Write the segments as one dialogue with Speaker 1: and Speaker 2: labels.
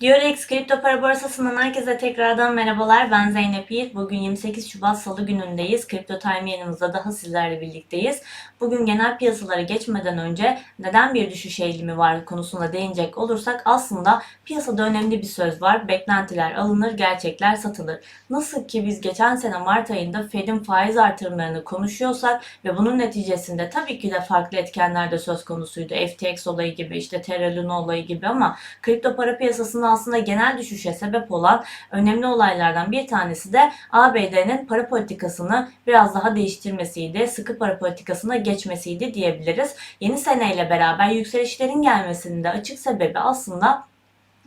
Speaker 1: Diyorex Kripto Para Borsası'ndan herkese tekrardan merhabalar. Ben Zeynep Yiğit. Bugün 28 Şubat Salı günündeyiz. Kripto Time yayınımızda daha sizlerle birlikteyiz. Bugün genel piyasalara geçmeden önce neden bir düşüş eğilimi var konusuna değinecek olursak aslında piyasada önemli bir söz var. Beklentiler alınır, gerçekler satılır. Nasıl ki biz geçen sene Mart ayında Fed'in faiz artırımlarını konuşuyorsak ve bunun neticesinde tabii ki de farklı etkenler de söz konusuydu. FTX olayı gibi, işte Terra Luna olayı gibi ama kripto para piyasasında aslında genel düşüşe sebep olan önemli olaylardan bir tanesi de ABD'nin para politikasını biraz daha değiştirmesiydi. Sıkı para politikasına geçmesiydi diyebiliriz. Yeni seneyle beraber yükselişlerin gelmesinin de açık sebebi aslında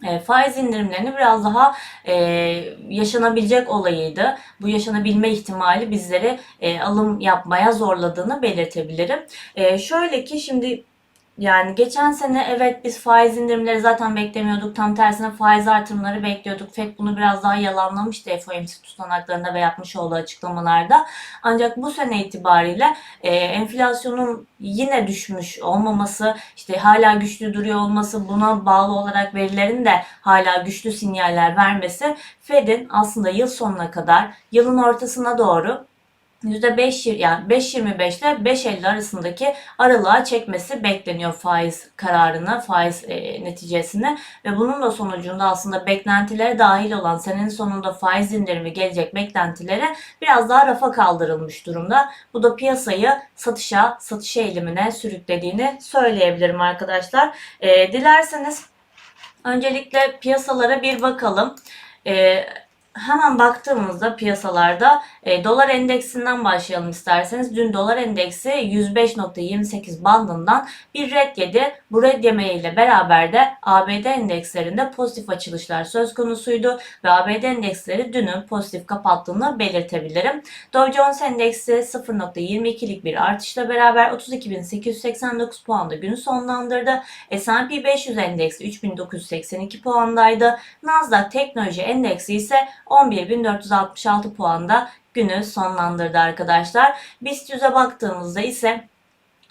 Speaker 1: e, faiz indirimlerini biraz daha e, yaşanabilecek olayıydı. Bu yaşanabilme ihtimali bizleri e, alım yapmaya zorladığını belirtebilirim. E, şöyle ki şimdi yani geçen sene evet biz faiz indirimleri zaten beklemiyorduk. Tam tersine faiz artırımları bekliyorduk. FED bunu biraz daha yalanlamıştı FOMC tutanaklarında ve yapmış olduğu açıklamalarda. Ancak bu sene itibariyle e, enflasyonun yine düşmüş olmaması, işte hala güçlü duruyor olması, buna bağlı olarak verilerin de hala güçlü sinyaller vermesi Fed'in aslında yıl sonuna kadar, yılın ortasına doğru %5 yani 5.25 ile 5.50 arasındaki aralığa çekmesi bekleniyor faiz kararını, faiz e, neticesini ve bunun da sonucunda aslında beklentilere dahil olan senenin sonunda faiz indirimi gelecek beklentilere biraz daha rafa kaldırılmış durumda. Bu da piyasayı satışa, satış eğilimine sürüklediğini söyleyebilirim arkadaşlar. E, dilerseniz öncelikle piyasalara bir bakalım. E, hemen baktığımızda piyasalarda e, dolar endeksinden başlayalım isterseniz. Dün dolar endeksi 105.28 bandından bir red yedi. Bu red yemeğiyle beraber de ABD endekslerinde pozitif açılışlar söz konusuydu ve ABD endeksleri dünün pozitif kapattığını belirtebilirim. Dow Jones endeksi 0.22'lik bir artışla beraber 32.889 puanda günü sonlandırdı. S&P 500 endeksi 3.982 puandaydı. Nasdaq teknoloji endeksi ise 11.466 puanda günü sonlandırdı arkadaşlar. BIST 100'e baktığımızda ise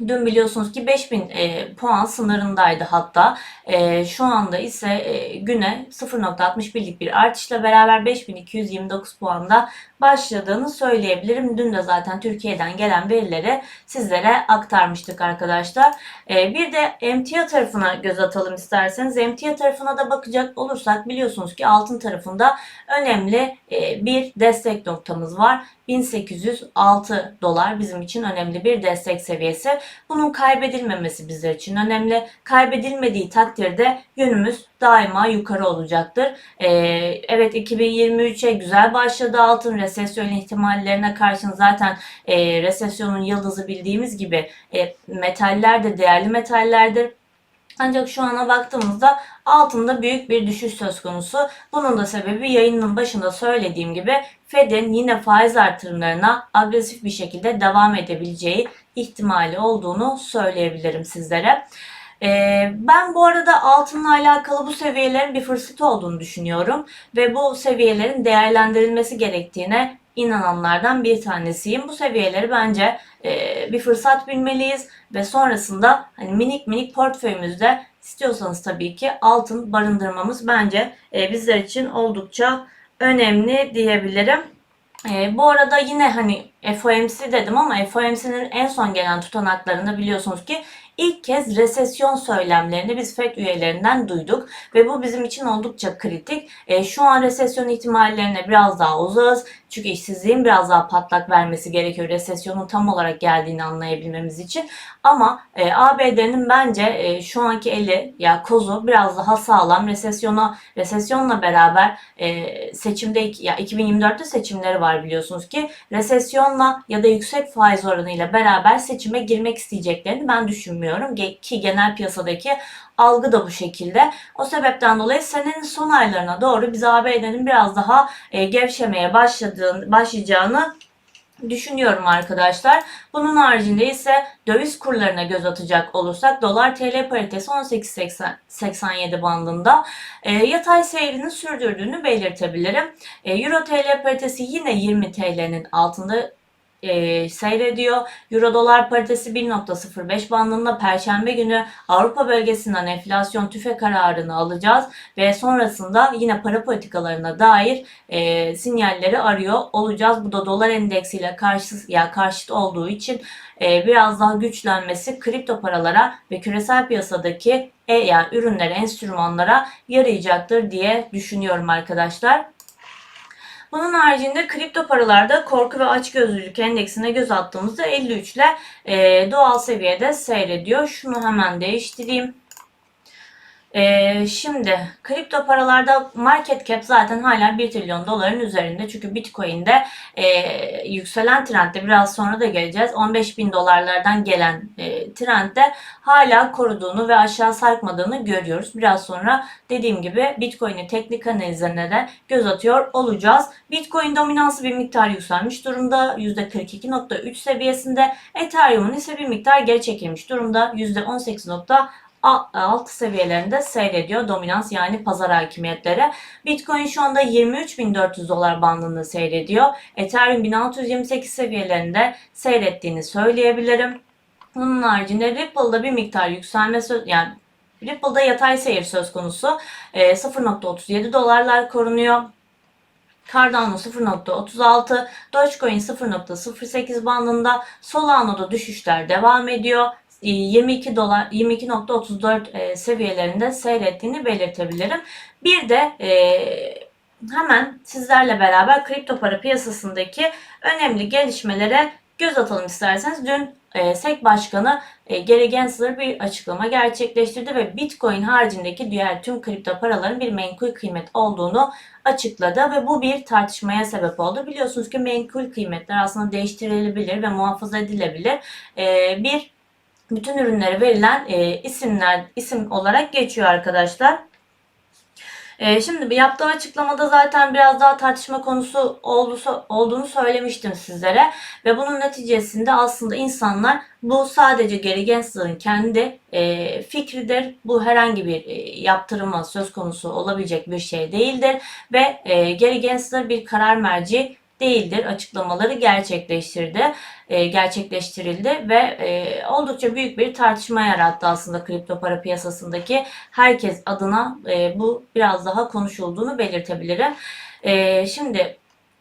Speaker 1: Dün biliyorsunuz ki 5000 e, puan sınırındaydı hatta. E, şu anda ise e, güne 0.61'lik bir artışla beraber 5229 puanda başladığını söyleyebilirim. Dün de zaten Türkiye'den gelen verileri sizlere aktarmıştık arkadaşlar. E, bir de emtia tarafına göz atalım isterseniz. Emtia tarafına da bakacak olursak biliyorsunuz ki altın tarafında önemli e, bir destek noktamız var. 1806 dolar bizim için önemli bir destek seviyesi. Bunun kaybedilmemesi bizler için önemli. Kaybedilmediği takdirde yönümüz daima yukarı olacaktır. Ee, evet 2023'e güzel başladı altın resesyon ihtimallerine karşın zaten e, resesyonun yıldızı bildiğimiz gibi e, metaller de değerli metallerdir. Ancak şu ana baktığımızda altında büyük bir düşüş söz konusu. Bunun da sebebi yayının başında söylediğim gibi Fed'in yine faiz artırımlarına agresif bir şekilde devam edebileceği ihtimali olduğunu söyleyebilirim sizlere. Ee, ben bu arada altınla alakalı bu seviyelerin bir fırsat olduğunu düşünüyorum ve bu seviyelerin değerlendirilmesi gerektiğine inananlardan bir tanesiyim. Bu seviyeleri bence e, bir fırsat bilmeliyiz ve sonrasında hani minik minik portföyümüzde istiyorsanız tabii ki altın barındırmamız bence e, bizler için oldukça önemli diyebilirim. E, bu arada yine hani FOMC dedim ama FOMC'nin en son gelen tutanaklarında biliyorsunuz ki ilk kez resesyon söylemlerini biz FED üyelerinden duyduk ve bu bizim için oldukça kritik. E, şu an resesyon ihtimallerine biraz daha uzağız. Çünkü işsizliğin biraz daha patlak vermesi gerekiyor resesyonun tam olarak geldiğini anlayabilmemiz için. Ama e, ABD'nin bence e, şu anki eli ya kozu biraz daha sağlam. Resesyona resesyonla beraber e, seçimde ya 2024'te seçimleri var biliyorsunuz ki resesyonla ya da yüksek faiz oranıyla beraber seçime girmek isteyeceklerini ben düşünmüyorum ki genel piyasadaki algı da bu şekilde. O sebepten dolayı senenin son aylarına doğru biz ABD'nin biraz daha e, gevşemeye başladığını, başlayacağını düşünüyorum arkadaşlar. Bunun haricinde ise döviz kurlarına göz atacak olursak dolar TL paritesi 18.87 bandında e, yatay seyrini sürdürdüğünü belirtebilirim. E, Euro TL paritesi yine 20 TL'nin altında e, seyrediyor. Euro dolar paritesi 1.05 bandında Perşembe günü Avrupa bölgesinden enflasyon tüfe kararını alacağız ve sonrasında yine para politikalarına dair e, sinyalleri arıyor olacağız. Bu da dolar endeksiyle karşı ya karşıt olduğu için e, biraz daha güçlenmesi kripto paralara ve küresel piyasadaki e, yani ürünlere, enstrümanlara yarayacaktır diye düşünüyorum arkadaşlar. Bunun haricinde kripto paralarda korku ve açgözlülük endeksine göz attığımızda 53 ile doğal seviyede seyrediyor. Şunu hemen değiştireyim. E, şimdi kripto paralarda market cap zaten hala 1 trilyon doların üzerinde. Çünkü Bitcoin'de e, yükselen trendde biraz sonra da geleceğiz. 15 bin dolarlardan gelen e, trendde hala koruduğunu ve aşağı sarkmadığını görüyoruz. Biraz sonra dediğim gibi Bitcoin'in teknik analizlerine de göz atıyor olacağız. Bitcoin dominansı bir miktar yükselmiş durumda. %42.3 seviyesinde. Ethereum'un ise bir miktar geri çekilmiş durumda. %18.6 alt seviyelerinde seyrediyor dominans yani pazar hakimiyetleri. Bitcoin şu anda 23.400 dolar bandında seyrediyor. Ethereum 1628 seviyelerinde seyrettiğini söyleyebilirim. Bunun haricinde Ripple'da bir miktar yükselme söz yani Ripple'da yatay seyir söz konusu. E, 0.37 dolarlar korunuyor. Cardano 0.36, Dogecoin 0.08 bandında, Solano'da düşüşler devam ediyor. 22 dolar 22.34 e, seviyelerinde seyrettiğini belirtebilirim. Bir de e, hemen sizlerle beraber kripto para piyasasındaki önemli gelişmelere göz atalım isterseniz. Dün e, SEC Başkanı e, Gary Gensler bir açıklama gerçekleştirdi ve Bitcoin haricindeki diğer tüm kripto paraların bir menkul kıymet olduğunu açıkladı ve bu bir tartışmaya sebep oldu. Biliyorsunuz ki menkul kıymetler aslında değiştirilebilir ve muhafaza edilebilir. E, bir bütün ürünlere verilen e, isimler isim olarak geçiyor arkadaşlar. E, şimdi yaptığı açıklamada zaten biraz daha tartışma konusu oldu, olduğunu söylemiştim sizlere ve bunun neticesinde aslında insanlar bu sadece Gary Gensler'ın kendi e, fikridir. Bu herhangi bir e, yaptırıma söz konusu olabilecek bir şey değildir ve e, Gary Gensler bir karar merci değildir açıklamaları gerçekleştirdi, e, gerçekleştirildi ve e, oldukça büyük bir tartışma yarattı aslında kripto para piyasasındaki herkes adına e, bu biraz daha konuşulduğunu belirtebilirim. E, şimdi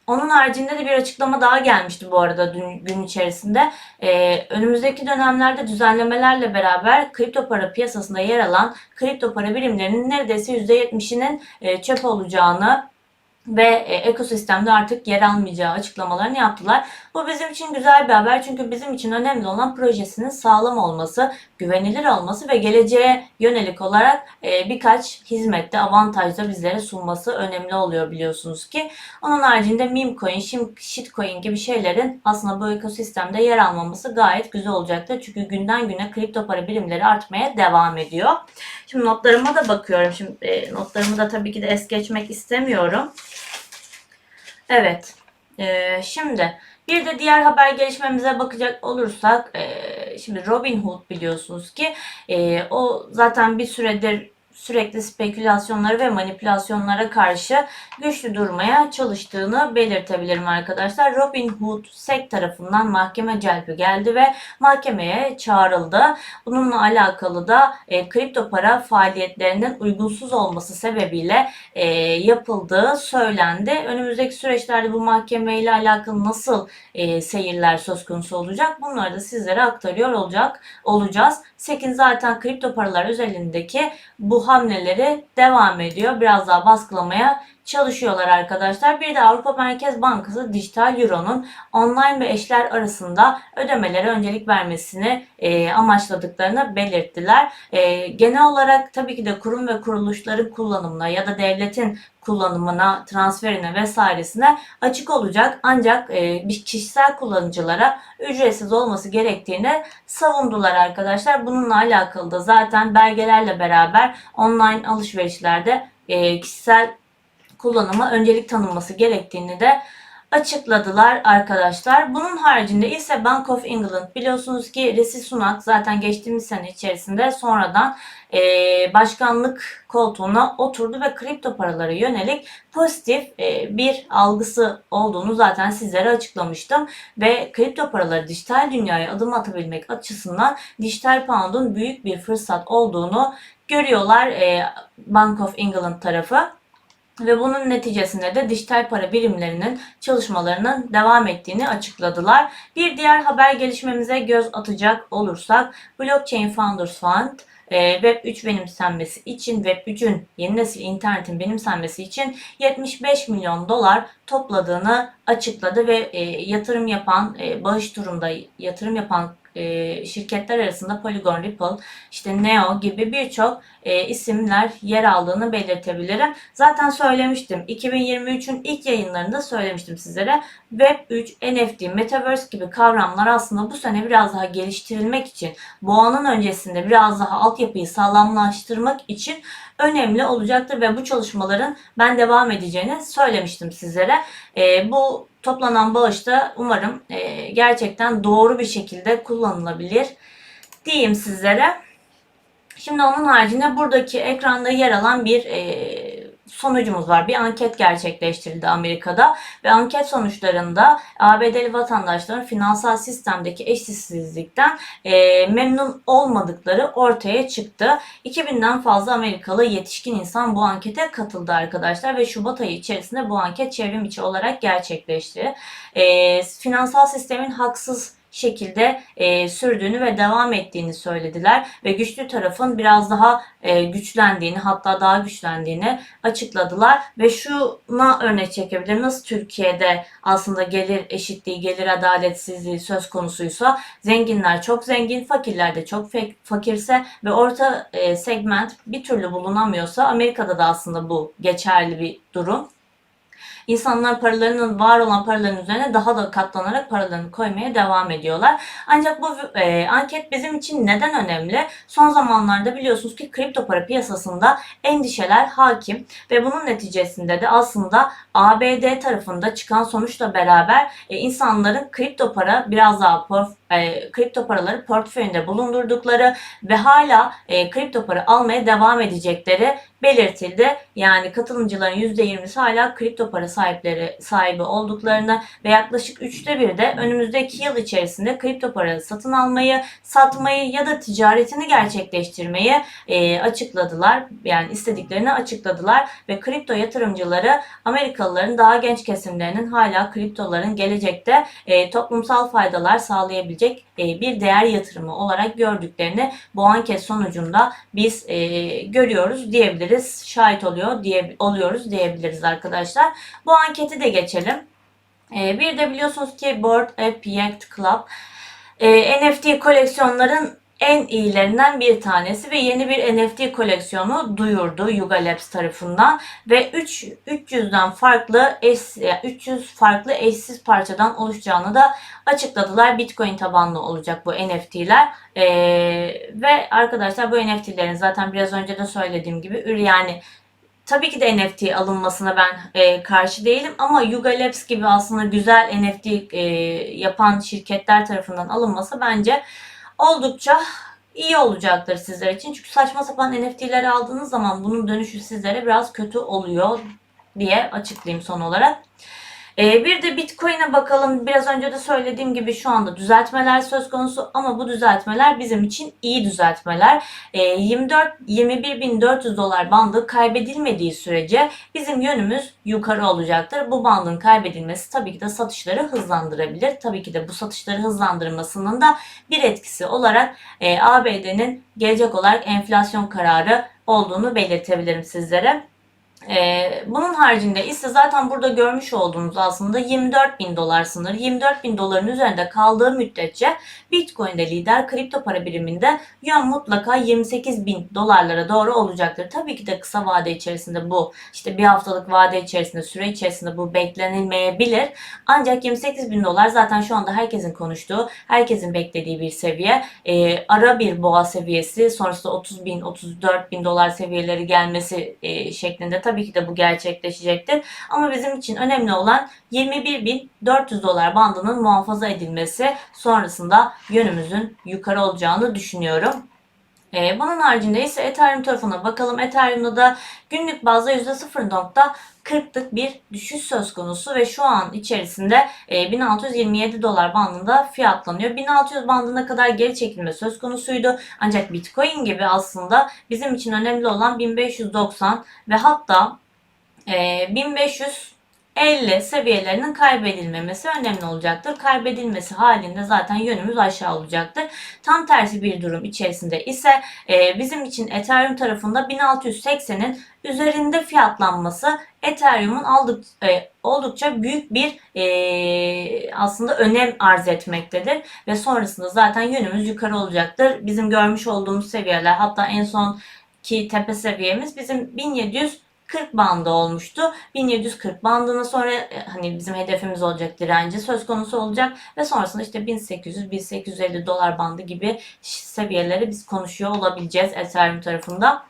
Speaker 1: onun haricinde de bir açıklama daha gelmişti bu arada dün, gün içerisinde. Ee, önümüzdeki dönemlerde düzenlemelerle beraber kripto para piyasasında yer alan kripto para birimlerinin neredeyse %70'inin e, çöp olacağını ve e, ekosistemde artık yer almayacağı açıklamalarını yaptılar. Bu bizim için güzel bir haber çünkü bizim için önemli olan projesinin sağlam olması, güvenilir olması ve geleceğe yönelik olarak e, birkaç hizmette avantajda bizlere sunması önemli oluyor biliyorsunuz ki. Onun haricinde meme coin, shitcoin gibi şeylerin aslında bu ekosistemde yer almaması gayet güzel olacaktır. Çünkü günden güne kripto para birimleri artmaya devam ediyor. Şimdi notlarıma da bakıyorum. Şimdi e, notlarımı da tabii ki de es geçmek istemiyorum. Evet. Ee, şimdi bir de diğer haber gelişmemize bakacak olursak e, şimdi Robinhood biliyorsunuz ki e, o zaten bir süredir sürekli spekülasyonlara ve manipülasyonlara karşı güçlü durmaya çalıştığını belirtebilirim arkadaşlar. Robin Hood SEC tarafından mahkeme celbi geldi ve mahkemeye çağrıldı. Bununla alakalı da e, kripto para faaliyetlerinin uygunsuz olması sebebiyle e, yapıldığı söylendi. Önümüzdeki süreçlerde bu mahkeme ile alakalı nasıl e, seyirler söz konusu olacak? Bunları da sizlere aktarıyor olacak olacağız. SEC'in zaten kripto paralar özelindeki bu hamleleri devam ediyor. Biraz daha baskılamaya çalışıyorlar arkadaşlar. Bir de Avrupa Merkez Bankası dijital euronun online ve eşler arasında ödemelere öncelik vermesini e, amaçladıklarını belirttiler. E, genel olarak tabii ki de kurum ve kuruluşların kullanımına ya da devletin kullanımına, transferine vesairesine açık olacak. Ancak e, kişisel kullanıcılara ücretsiz olması gerektiğini savundular arkadaşlar. Bununla alakalı da zaten belgelerle beraber online alışverişlerde e, kişisel kullanıma öncelik tanınması gerektiğini de açıkladılar arkadaşlar. Bunun haricinde ise Bank of England biliyorsunuz ki Rishi Sunak zaten geçtiğimiz sene içerisinde sonradan e, başkanlık koltuğuna oturdu ve kripto paralara yönelik pozitif e, bir algısı olduğunu zaten sizlere açıklamıştım. Ve kripto paraları dijital dünyaya adım atabilmek açısından dijital pound'un büyük bir fırsat olduğunu görüyorlar e, Bank of England tarafı. Ve bunun neticesinde de dijital para birimlerinin çalışmalarının devam ettiğini açıkladılar. Bir diğer haber gelişmemize göz atacak olursak Blockchain Founders Fund e, Web 3 benimsenmesi için Web 3'ün yeni nesil internetin benimsenmesi için 75 milyon dolar topladığını açıkladı ve e, yatırım yapan e, bağış turunda yatırım yapan e, şirketler arasında Polygon Ripple, işte Neo gibi birçok e, isimler yer aldığını belirtebilirim. Zaten söylemiştim. 2023'ün ilk yayınlarında söylemiştim sizlere. Web3, NFT, Metaverse gibi kavramlar aslında bu sene biraz daha geliştirilmek için, boğanın öncesinde biraz daha altyapıyı sağlamlaştırmak için önemli olacaktır ve bu çalışmaların ben devam edeceğini söylemiştim sizlere. E, bu toplanan bağış da umarım e, gerçekten doğru bir şekilde kullanılabilir diyeyim sizlere. Şimdi onun haricinde buradaki ekranda yer alan bir e, sonucumuz var. Bir anket gerçekleştirildi Amerika'da ve anket sonuçlarında ABD'li vatandaşların finansal sistemdeki eşitsizlikten e, memnun olmadıkları ortaya çıktı. 2000'den fazla Amerikalı yetişkin insan bu ankete katıldı arkadaşlar ve Şubat ayı içerisinde bu anket çevrim içi olarak gerçekleşti. E, finansal sistemin haksız şekilde e, sürdüğünü ve devam ettiğini söylediler ve güçlü tarafın biraz daha e, güçlendiğini hatta daha güçlendiğini açıkladılar ve şuna örnek çekebilirim nasıl Türkiye'de aslında gelir eşitliği gelir adaletsizliği söz konusuysa zenginler çok zengin fakirler de çok fakirse ve orta e, segment bir türlü bulunamıyorsa Amerika'da da aslında bu geçerli bir durum. İnsanlar paralarının var olan paraların üzerine daha da katlanarak paralarını koymaya devam ediyorlar. Ancak bu e, anket bizim için neden önemli? Son zamanlarda biliyorsunuz ki kripto para piyasasında endişeler hakim ve bunun neticesinde de aslında ABD tarafında çıkan sonuçla beraber e, insanların kripto para biraz daha e, kripto paraları portföyünde bulundurdukları ve hala e, kripto para almaya devam edecekleri belirtildi. Yani katılımcıların %20'si hala kripto para sahipleri sahibi olduklarını ve yaklaşık üçte bir de önümüzdeki yıl içerisinde kripto para satın almayı, satmayı ya da ticaretini gerçekleştirmeyi e, açıkladılar. Yani istediklerini açıkladılar ve kripto yatırımcıları Amerikalıların daha genç kesimlerinin hala kriptoların gelecekte e, toplumsal faydalar sağlayabilecek e, bir değer yatırımı olarak gördüklerini bu anket sonucunda biz e, görüyoruz diyebiliriz. Şahit oluyor diye oluyoruz diyebiliriz arkadaşlar. Bu anketi de geçelim. E, bir de biliyorsunuz ki Board App Yacht Club NFT koleksiyonların en iyilerinden bir tanesi ve yeni bir NFT koleksiyonu duyurdu Yuga Labs tarafından ve 3 300'den farklı eş, 300 farklı eşsiz parçadan oluşacağını da açıkladılar. Bitcoin tabanlı olacak bu NFT'ler. Ee, ve arkadaşlar bu NFT'lerin zaten biraz önce de söylediğim gibi yani Tabii ki de NFT alınmasına ben e, karşı değilim ama Yuga Labs gibi aslında güzel NFT e, yapan şirketler tarafından alınması bence oldukça iyi olacaktır sizler için. Çünkü saçma sapan NFT'leri aldığınız zaman bunun dönüşü sizlere biraz kötü oluyor diye açıklayayım son olarak. Ee, bir de Bitcoin'e bakalım. Biraz önce de söylediğim gibi şu anda düzeltmeler söz konusu ama bu düzeltmeler bizim için iyi düzeltmeler. Ee, 24 21.400 dolar bandı kaybedilmediği sürece bizim yönümüz yukarı olacaktır. Bu bandın kaybedilmesi tabii ki de satışları hızlandırabilir. Tabii ki de bu satışları hızlandırmasının da bir etkisi olarak e, ABD'nin gelecek olarak enflasyon kararı olduğunu belirtebilirim sizlere. Ee, bunun haricinde ise zaten burada görmüş olduğunuz aslında 24 bin dolar sınırı. 24 bin doların üzerinde kaldığı müddetçe Bitcoin'de lider kripto para biriminde yön mutlaka 28 bin dolarlara doğru olacaktır. Tabii ki de kısa vade içerisinde bu işte bir haftalık vade içerisinde süre içerisinde bu beklenilmeyebilir. Ancak 28 bin dolar zaten şu anda herkesin konuştuğu, herkesin beklediği bir seviye. Ee, ara bir boğa seviyesi sonrasında 30 bin, 34 bin dolar seviyeleri gelmesi e, şeklinde tabii ki de bu gerçekleşecektir. Ama bizim için önemli olan 21.400 dolar bandının muhafaza edilmesi sonrasında yönümüzün yukarı olacağını düşünüyorum. Ee, bunun haricinde ise Ethereum tarafına bakalım. Ethereum'da da günlük bazda %0.40'lık bir düşüş söz konusu ve şu an içerisinde e, 1627 dolar bandında fiyatlanıyor. 1600 bandına kadar geri çekilme söz konusuydu. Ancak Bitcoin gibi aslında bizim için önemli olan 1590 ve hatta e, 1500 50 seviyelerinin kaybedilmemesi önemli olacaktır. Kaybedilmesi halinde zaten yönümüz aşağı olacaktır. Tam tersi bir durum içerisinde ise e, bizim için Ethereum tarafında 1680'in üzerinde fiyatlanması Ethereum'un aldık, e, oldukça büyük bir e, aslında önem arz etmektedir. Ve sonrasında zaten yönümüz yukarı olacaktır. Bizim görmüş olduğumuz seviyeler hatta en son ki tepe seviyemiz bizim 1700 1740 bandı olmuştu. 1740 bandına sonra e, hani bizim hedefimiz olacak direnci söz konusu olacak ve sonrasında işte 1800-1850 dolar bandı gibi seviyeleri biz konuşuyor olabileceğiz Ethereum tarafında.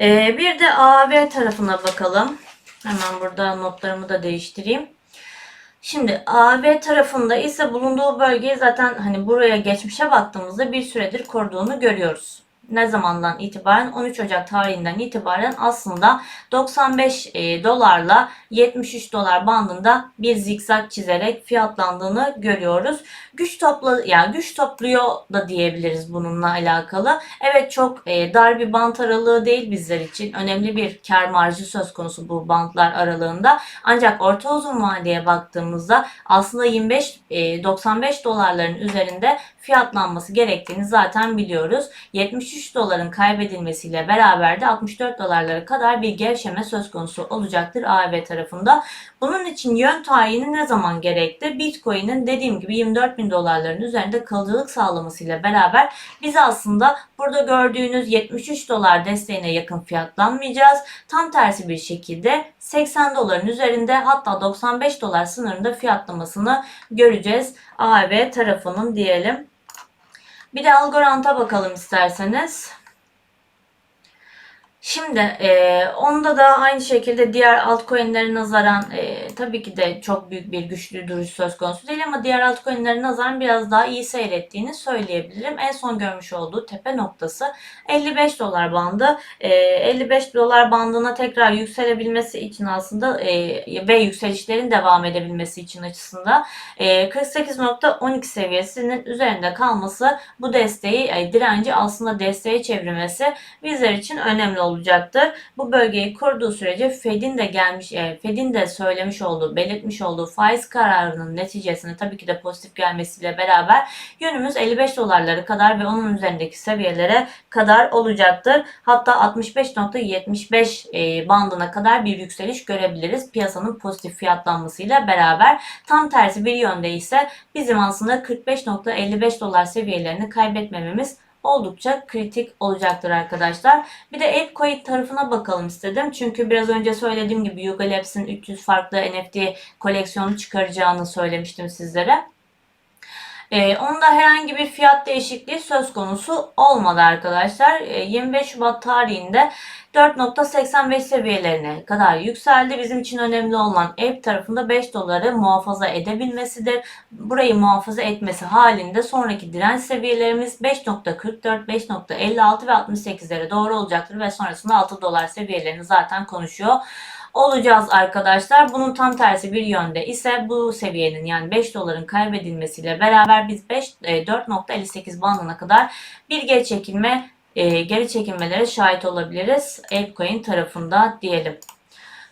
Speaker 1: Ee, bir de AAV tarafına bakalım. Hemen burada notlarımı da değiştireyim. Şimdi AAV tarafında ise bulunduğu bölgeyi zaten hani buraya geçmişe baktığımızda bir süredir koruduğunu görüyoruz. Ne zamandan itibaren? 13 Ocak tarihinden itibaren aslında 95 e, dolarla 73 dolar bandında bir zikzak çizerek fiyatlandığını görüyoruz. Güç topla yani güç topluyor da diyebiliriz bununla alakalı. Evet çok e, dar bir bant aralığı değil bizler için. Önemli bir kar marjı söz konusu bu bantlar aralığında. Ancak orta uzun vadeye baktığımızda aslında 25 e, 95 dolarların üzerinde fiyatlanması gerektiğini zaten biliyoruz. 73 doların kaybedilmesiyle beraber de 64 dolarlara kadar bir gevşeme söz konusu olacaktır AEV tarafında. Bunun için yön tayini ne zaman gerekti? Bitcoin'in dediğim gibi 24 bin dolarların üzerinde kalıcılık sağlamasıyla beraber biz aslında burada gördüğünüz 73 dolar desteğine yakın fiyatlanmayacağız. Tam tersi bir şekilde 80 doların üzerinde hatta 95 dolar sınırında fiyatlamasını göreceğiz. AEV tarafının diyelim. Bir de Algorand'a bakalım isterseniz. Şimdi e, onda da aynı şekilde diğer altcoin'lere nazaran e, tabii ki de çok büyük bir güçlü duruş söz konusu değil ama diğer altcoin'lere nazaran biraz daha iyi seyrettiğini söyleyebilirim. En son görmüş olduğu tepe noktası 55 dolar bandı. E, 55 dolar bandına tekrar yükselebilmesi için aslında e, ve yükselişlerin devam edebilmesi için açısından e, 48.12 seviyesinin üzerinde kalması bu desteği e, direnci aslında desteğe çevirmesi bizler için önemli olacaktır. Bu bölgeyi koruduğu sürece Fed'in de gelmiş, e, Fed'in de söylemiş olduğu, belirtmiş olduğu faiz kararının neticesinde tabii ki de pozitif gelmesiyle beraber yönümüz 55 dolarları kadar ve onun üzerindeki seviyelere kadar olacaktır. Hatta 65.75 e, bandına kadar bir yükseliş görebiliriz piyasanın pozitif fiyatlanmasıyla beraber. Tam tersi bir yönde ise bizim aslında 45.55 dolar seviyelerini kaybetmememiz oldukça kritik olacaktır arkadaşlar. Bir de ApeCoin tarafına bakalım istedim. Çünkü biraz önce söylediğim gibi Yuga Labs'in 300 farklı NFT koleksiyonu çıkaracağını söylemiştim sizlere. Ee, onda herhangi bir fiyat değişikliği söz konusu olmadı arkadaşlar. Ee, 25 Şubat tarihinde 4.85 seviyelerine kadar yükseldi. Bizim için önemli olan Ape tarafında 5 doları muhafaza edebilmesidir. Burayı muhafaza etmesi halinde sonraki direnç seviyelerimiz 5.44, 5.56 ve 68'lere doğru olacaktır ve sonrasında 6 dolar seviyelerini zaten konuşuyor olacağız arkadaşlar. Bunun tam tersi bir yönde ise bu seviyenin yani 5 doların kaybedilmesiyle beraber biz 5 e, 4.58 bandına kadar bir geri çekilme e, geri çekilmelere şahit olabiliriz. Apecoin tarafında diyelim.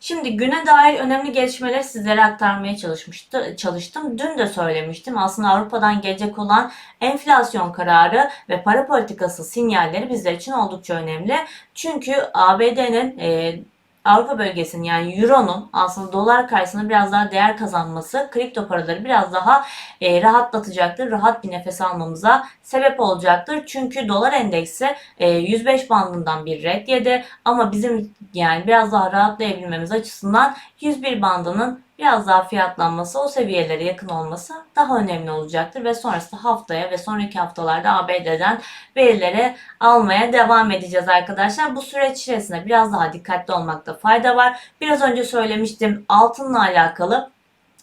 Speaker 1: Şimdi güne dair önemli gelişmeleri sizlere aktarmaya çalışmıştı, çalıştım. Dün de söylemiştim. Aslında Avrupa'dan gelecek olan enflasyon kararı ve para politikası sinyalleri bizler için oldukça önemli. Çünkü ABD'nin e, Avrupa bölgesinin yani Euro'nun aslında dolar karşısında biraz daha değer kazanması kripto paraları biraz daha e, rahatlatacaktır. Rahat bir nefes almamıza sebep olacaktır. Çünkü dolar endeksi e, 105 bandından bir red yedi ama bizim yani biraz daha rahatlayabilmemiz açısından 101 bandının biraz daha fiyatlanması, o seviyelere yakın olması daha önemli olacaktır ve sonrasında haftaya ve sonraki haftalarda ABD'den verileri almaya devam edeceğiz arkadaşlar. Bu süreç içerisinde biraz daha dikkatli olmakta fayda var. Biraz önce söylemiştim altınla alakalı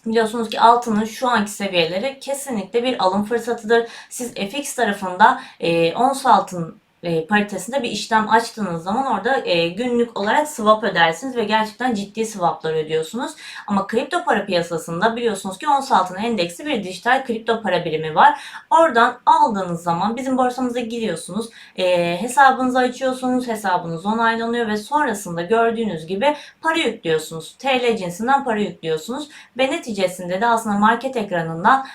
Speaker 1: Biliyorsunuz ki altının şu anki seviyeleri kesinlikle bir alım fırsatıdır. Siz FX tarafında e, ons altın e, paritesinde bir işlem açtığınız zaman orada e, günlük olarak swap ödersiniz ve gerçekten ciddi swaplar ödüyorsunuz. Ama kripto para piyasasında biliyorsunuz ki ons altın endeksi bir dijital kripto para birimi var. Oradan aldığınız zaman bizim borsamıza giriyorsunuz. E, hesabınızı açıyorsunuz. Hesabınız onaylanıyor ve sonrasında gördüğünüz gibi para yüklüyorsunuz. TL cinsinden para yüklüyorsunuz. Ve neticesinde de aslında market ekranından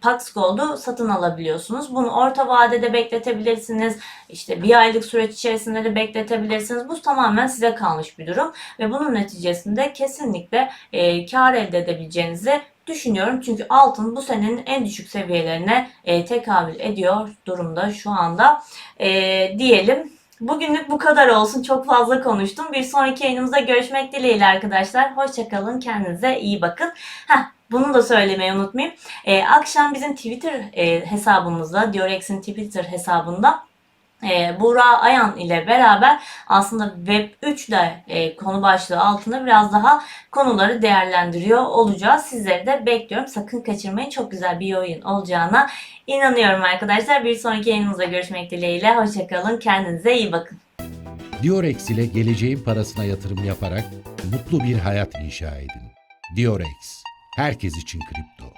Speaker 1: Pax Gold'u satın alabiliyorsunuz. Bunu orta vadede bekletebilirsiniz. İşte bir aylık süreç içerisinde de bekletebilirsiniz. Bu tamamen size kalmış bir durum. Ve bunun neticesinde kesinlikle e, kar elde edebileceğinizi düşünüyorum. Çünkü altın bu senenin en düşük seviyelerine e, tekabül ediyor durumda şu anda. E, diyelim. Bugünlük bu kadar olsun. Çok fazla konuştum. Bir sonraki yayınımızda görüşmek dileğiyle arkadaşlar. Hoşçakalın. Kendinize iyi bakın. Heh, bunu da söylemeyi unutmayayım. Ee, akşam bizim Twitter e, hesabımızda, Diorex'in Twitter hesabında e, Buğra Ayan ile beraber aslında Web 3 ile e, konu başlığı altında biraz daha konuları değerlendiriyor olacağız. Sizleri de bekliyorum. Sakın kaçırmayın. Çok güzel bir oyun olacağına inanıyorum arkadaşlar. Bir sonraki yayınımızda görüşmek dileğiyle. Hoşçakalın. Kendinize iyi bakın.
Speaker 2: Diorex ile geleceğin parasına yatırım yaparak mutlu bir hayat inşa edin. Diorex, herkes için kripto.